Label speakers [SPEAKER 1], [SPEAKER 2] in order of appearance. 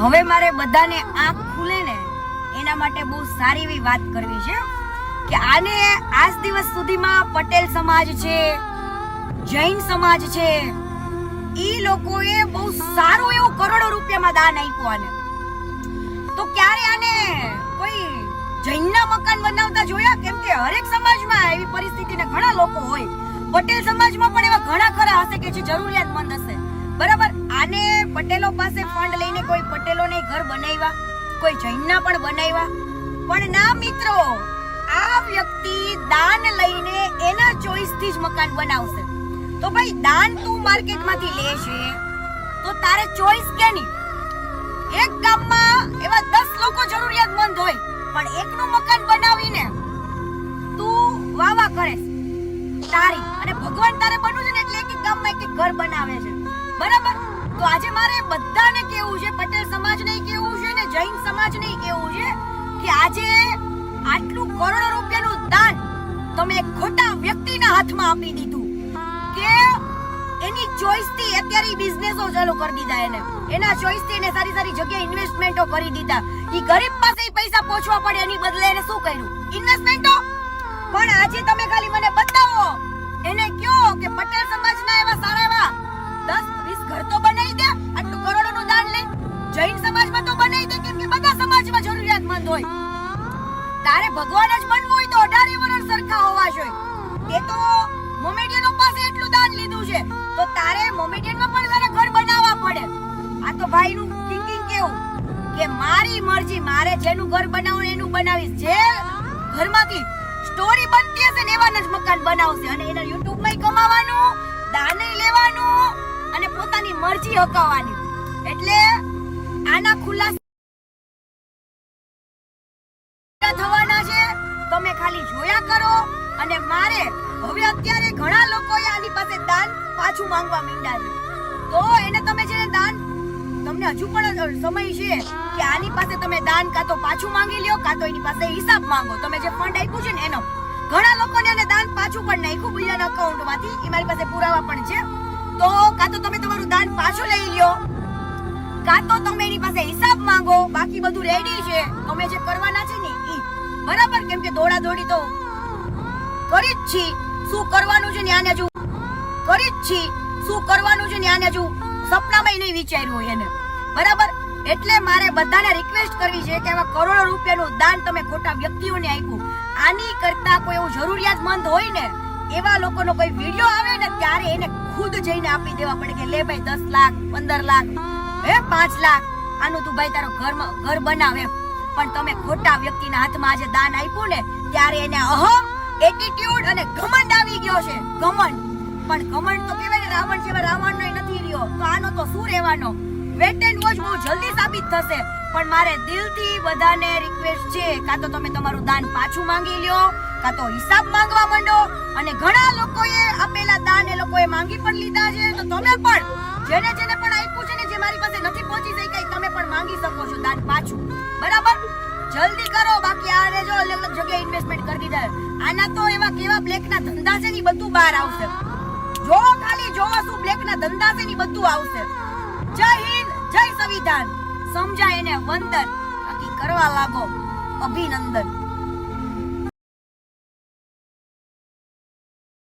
[SPEAKER 1] હવે મારે બધાને આંખ ખુલે ને, એના માટે બહુ સારી એવી વાત કરવી છે, કે આને આજ દિવસ સુધીમાં પટેલ સમાજ છે, જૈન સમાજ છે, એ લોકોએ બહુ સારું એવું કરોડો રૂપિયામાં દાન આપ્યું આને. તો ક્યારે આને કોઈ જૈનના મકાન બનાવતા જોયા? કેમ કે હરેક સમાજમાં એવી પરિસ્થિતિને ઘણા લોકો હોય. પટેલ સમાજમાં પણ એવા ઘણા ખરા હશે કે જે જરૂરિયાતમંદ હશે. બરાબર? પટેલો પાસે ફંડ લઈને કોઈ પટેલોને ઘર બનાવ્યા, કોઈ જૈનના પણ બનાવ્યા. પણ ના મિત્રો, આ વ્યક્તિ દાન લઈને એના ચોઈસથી જ મકાન બનાવશે. તો ભાઈ, દાન તું માર્કેટમાંથી લે છે, તો તારે ચોઈસ કેની એક ગામમાં એવા 10 લોકો જરૂરિયાતમંદ હોય, પણ એકનું મકાન બનાવીને તું વાવા કરે. તારી, અને ભગવાન તારે બનવું છે ને એટલે એક ગામમાં એક ઘર બનાવે છે. બરાબર? તો આજે મારે બધાને કેવું છે? પટેલ સમાજને કેવું છે ને જૈન સમાજને કેવું છે કે આજે આટલું કરોડો રૂપિયાનું દાન તમે ખોટા વ્યક્તિના હાથમાં આપી દીધું. કે એની ચોઈસથી અત્યારે બિઝનેસો ચાલુ કરી દીધા એને. એના ચોઈસથી એને સારી સારી જગ્યાએ ઇન્વેસ્ટમેન્ટો કરી દીધા. ઈ ગરીબ પાસે પૈસા પહોંચવા પડે એની બદલે એને શું કર્યું? ઇન્વેસ્ટમેન્ટો પણ આજે તમે ખાલી મને બતાવો. એને કયો કે પટેલ સમાજના એવા સારા એવા તારે ભગવાન જ બનવું હોય તો અઢારે વર્ષ સરખા હોવા જોઈએ. તે તો મોમેડિયનો પાસે એટલું દાન લીધું છે. તો તારે મોમેડિયનમાં પણ તારે ઘર બનાવવા પડે. આ તો ભાઈનું થિંકિંગ કેવું? કે મારી મરજી મારે જેનું ઘર બનાવવું એનું બનાવીશ. જે ઘરમાંથી સ્ટોરી બનતી હશે ને એવાના જ મકાન બનાવશે. અને એના યુટ્યુબમાં કમાવાનું દાને લેવાનું અને પોતાની મરજી હકાવવાની. એટલે આના છે તમે ખાલી કરો અને મારે હવે અત્યારે ઘણા લોકોએ આની પાસે દાન પાછું માંગવા માંડ્યા. છે તો એને તમે છે દાન, તમને હજુ પણ સમય છે કે આની પાસે તમે દાન કાં તો પાછું માંગી લ્યો, કાં તો એની પાસે હિસાબ માંગો. તમે જે ફંડ આપ્યું છે ને એનો, ઘણા લોકોને એને દાન પાછું પણ નાખ્યું બીજાના અકાઉન્ટમાંથી એ મારી પાસે પુરાવા પણ છે. તો કાં તો તમે તમારું દાન પાછું લઈ લ્યો, કાં તો તમે એની પાસે હિસાબ માંગો. બાકી બધું રેડી છે. તમે જે કરવાના છે ને એ બરાબર? કેમ કે દોડા દોડી તો કરી જ છી. શું કરવાનું છે ન્યાને હજુ? કરી જ છી. શું કરવાનું છે ન્યાને આને સપનામાં નહીં વિચાર્યું એને. બરાબર? એટલે મારે બધાને રિક્વેસ્ટ કરવી છે કે આવા કરોડો રૂપિયાનું દાન તમે ખોટા વ્યક્તિઓને આપ્યું. આની કરતા કોઈ એવું જરૂરિયાતમંદ હોય ને, એવા લોકોનો કોઈ વીડિયો આવે ને, ત્યારે એને ખુદ જઈને આપી દેવા પડે કે, લે ભાઈ, દસ લાખ, પંદર લાખ, હે, પાંચ લાખ. આનું તું ભાઈ તારો ઘરમાં ઘર બનાવે પણ તમે ખોટા વ્યક્તિના હાથમાં આજે દાન આપ્યું ને, ત્યારે એને અહમ એટીટ્યુડ અને ઘમંડ આવી ગયો છે. ઘમંડ. પણ ઘમંડ તો કહેવાય ને રાવણ જેવા રાવણનો નથી રહ્યો. તો આનો તો શું રહેવાનો? વેટ એન્ડ વોચ બહુ જલ્દી સાબિત થશે. પણ મારે દિલથી બધાને રિક્વેસ્ટ છે, કાં તો તમે તમારું દાન પાછું માંગી લ્યો, કાં તો હિસાબ માંગવા માંડો. અને ઘણા લોકોએ આપેલા દાન એ લોકોએ માંગી પણ લીધા છે. તો તમે પણ જેને જેને પણ આપ્યું છે ને જે મારી પાસે નથી પહોંચી શકાય તમે પણ માંગી શકો છો દાન પાછું. બરાબર? જલ્દી કરો. અલગ અલગ જગ્યાએ ઇન્વેસ્ટમેન્ટ કરી દીધા આના તો એવા કેવા બ્લેક ના ધંધા છે ને બધું બહાર આવશે. જો ખાલી જો શું બ્લેક ના ધંધા છે ને બધું આવશે. જય હિન્દ, જય સંવિધાન. સમજાય એને વંદન. બાકી કરવા લાગો અભિનંદન.